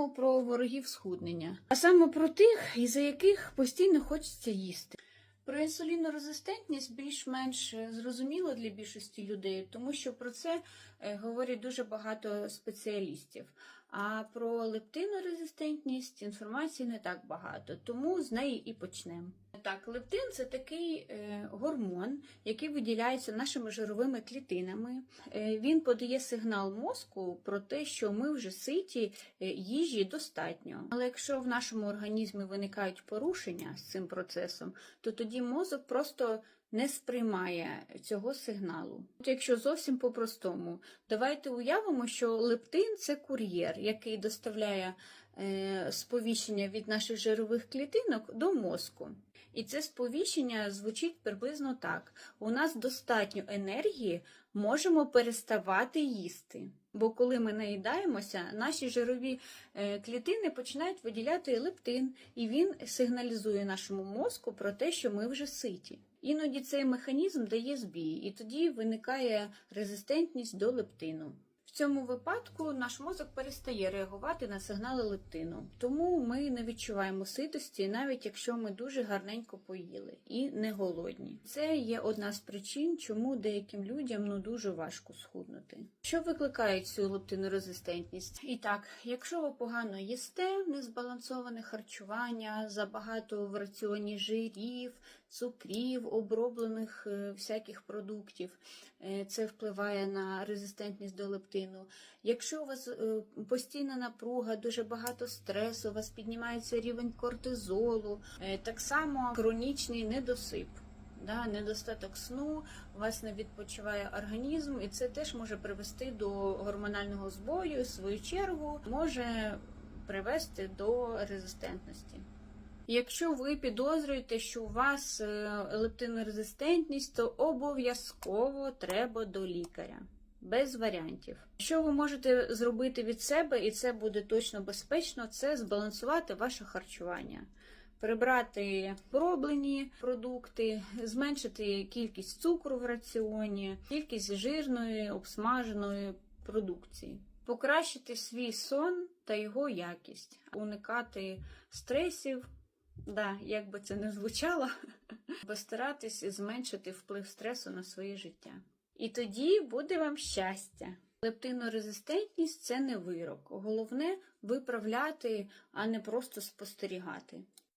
поговоримо про ворогів схуднення, а саме про тих, із за яких постійно хочеться їсти. Про інсулінорезистентність більш-менш е, зрозуміло для більшості людей, тому що про це е, говорять дуже багато спеціалістів. А про лептинорезистентність інформації не так багато, тому з неї і почнемо. Так, лептин це такий е, гормон, який виділяється нашими жировими клітинами. Е, він подає сигнал мозку про те, що ми вже ситі, е, їжі достатньо. Але якщо в нашому організмі виникають порушення з цим процесом, то тоді мозок просто не сприймає цього сигналу. От Якщо зовсім по-простому, давайте уявимо, що лептин це кур'єр, який доставляє е, сповіщення від наших жирових клітинок до мозку. І це сповіщення звучить приблизно так: у нас достатньо енергії, можемо переставати їсти. Бо коли ми наїдаємося, наші жирові е, клітини починають виділяти лептин, і він сигналізує нашому мозку про те, що ми вже ситі. Іноді цей механізм дає збій, і тоді виникає резистентність до лептину. В цьому випадку наш мозок перестає реагувати на сигнали лептину, тому ми не відчуваємо ситості, навіть якщо ми дуже гарненько поїли і не голодні. Це є одна з причин, чому деяким людям ну дуже важко схуднути. Що викликає цю лептинорезистентність? І так, якщо ви погано їсте, незбалансоване харчування, забагато в раціоні жирів, цукрів, оброблених е, всяких продуктів, е, це впливає на резистентність до лептину. Якщо у вас е, постійна напруга, дуже багато стресу, у вас піднімається рівень кортизолу, е, так само хронічний недосип. Да, недостаток сну, у вас не відпочиває організм, і це теж може привести до гормонального збою, в свою чергу може привести до резистентності. Якщо ви підозрюєте, що у вас е, лептинорезистентність, то обов'язково треба до лікаря. Без варіантів. Що ви можете зробити від себе, і це буде точно безпечно, це збалансувати ваше харчування. Прибрати пороблені продукти, зменшити кількість цукру в раціоні, кількість жирної, обсмаженої продукції, покращити свій сон та його якість, уникати стресів, да, як би це не звучало, постаратись зменшити вплив стресу на своє життя. І тоді буде вам щастя. Лептинорезистентність це не вирок. Головне виправляти, а не просто спостерігати.